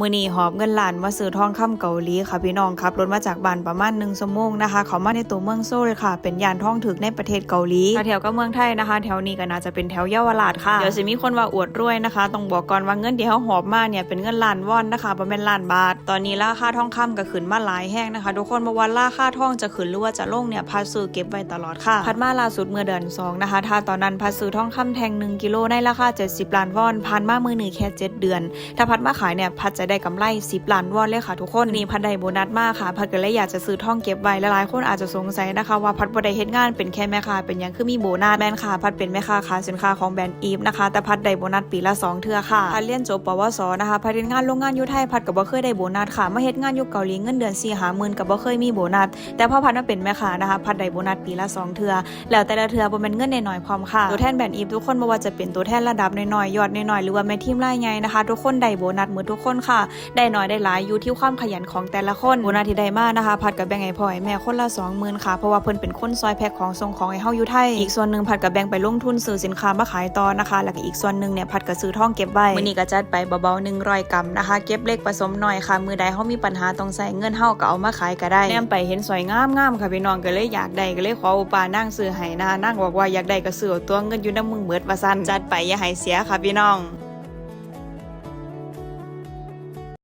มือนีหอบเงินล้านมาซื้อทองคำเกาหลีค่ะพี่น้องครับรถมาจากบ้านประมาณหนึ่งชั่วโมงนะคะ เขามาในตัวเมืองโซลค่ะ เป็นยานท่องถึกในประเทศเกาหลีแถวก็เมืองไทยนะคะ แถวนี้ก็น่าจะเป็นแถวเยาวราชค่ะเดี๋ยวสิมีคนว่าอวดรวยนะคะต้องบอกก่อนว่าเงินที่เขาหอบมาเนี่ยเป็นเงินล้านวอนนะคะประมาณล้านบาท ตอนนี้ราคาทองคำก็ขึ้นมาหลายแห้งนะคะ ทุกคนมาว่าราคาทองจะขึ้นหรือว่าจะลงเนี่ยพัดซื้อเก็บไว้ตลอดค่ะพัดมาล่าสุดเมื่อเดือนสองนะคะถ้าตอนนั้นพัดซื้อทองคำแท่งหนึ่งกิโลในราคา70ล้านวอนพันมามือหนึ่งแค่ 7 เดือน ถ้าพัดมาขายเนี่ยพัดจะได้กำไร 10 ล้านวอนเลยค่ะทุกคนนี่พัดได้โบนัสมากค่ะ พัดก็เลยอยากจะซื้อท่องเก็บไว้และหลายคนอาจจะสงสัยนะคะ ว่าพัดบ่ได้เฮ็ดงานเป็นแค่แม่ค้าเป็นยังคือมีโบนัสแม่นค่ะ พัดเป็นแม่ค้าขายสินค้าของแบรนด์อีฟนะคะ แต่พัดได้โบนัสปีละสองเทื่อค่ะพัดเรียนจบปวสนะคะพัดเรียนงานโรงงานอยู่ไทยพัดก็บ่เคยได้โบนัสค่ะมาเฮ็ดงานอยู่เกาหลีเงินเดือน4 5หมื่นก็บ่เคยมีโบนัสแต่พอพัดมาเป็นแม่ค้านะคะ พัดได้โบนัสปีละสองเทื่อแล้วแต่ละเทื่อบ่แม่นเงินน้อยๆพร้อมค่ะตัวแทนแบรนด์อีฟทุกคนบ่ว่าจะเป็นตัวแทนระดับน้อยๆยอดน้อยๆหรือว่าแม่ทีมรายใหญ่นะคะ ทุกคนได้โบนัสหมดทุกคนค่ะได้น้อยได้หลายอยู่ที่ความขยันของแต่ละคนโบนัสที่ได้มานะคะ พัดกับแบ่งให้พ่อให้แม่คนละ20,000ค่ะ เพราะว่าเพิ่นเป็นคนซอยแพ็คของส่งของให้เฮาอยู่ไทย อีกส่วนหนึ่งพัดกับแบ่งไปลงทุนซื้อสินค้ามาขายต่อนะคะ แล้วก็อีกส่วนหนึ่งเนี่ยพัดก็ซื้อทองเก็บไว้มื้อนี้ก็จัดไปเบาๆ100กรัมนะคะ เก็บเล็กผสมน้อยค่ะ มือใดเฮามีปัญหาต้องใส่เงินเฮาก็เอามาขายก็ได้แนมไปเห็นสวยงามๆค่ะพี่น้องก็เลยอยากได้ก็เลยขออุปานั่งซื้อให้นะคะนั่งบอกว่าอยากได้ก็ซื้อเอาตัวเงินอยู่นำมึงเบิดว่าซั่นจัดไปอย่าให้เสียค่ะพี่น้อง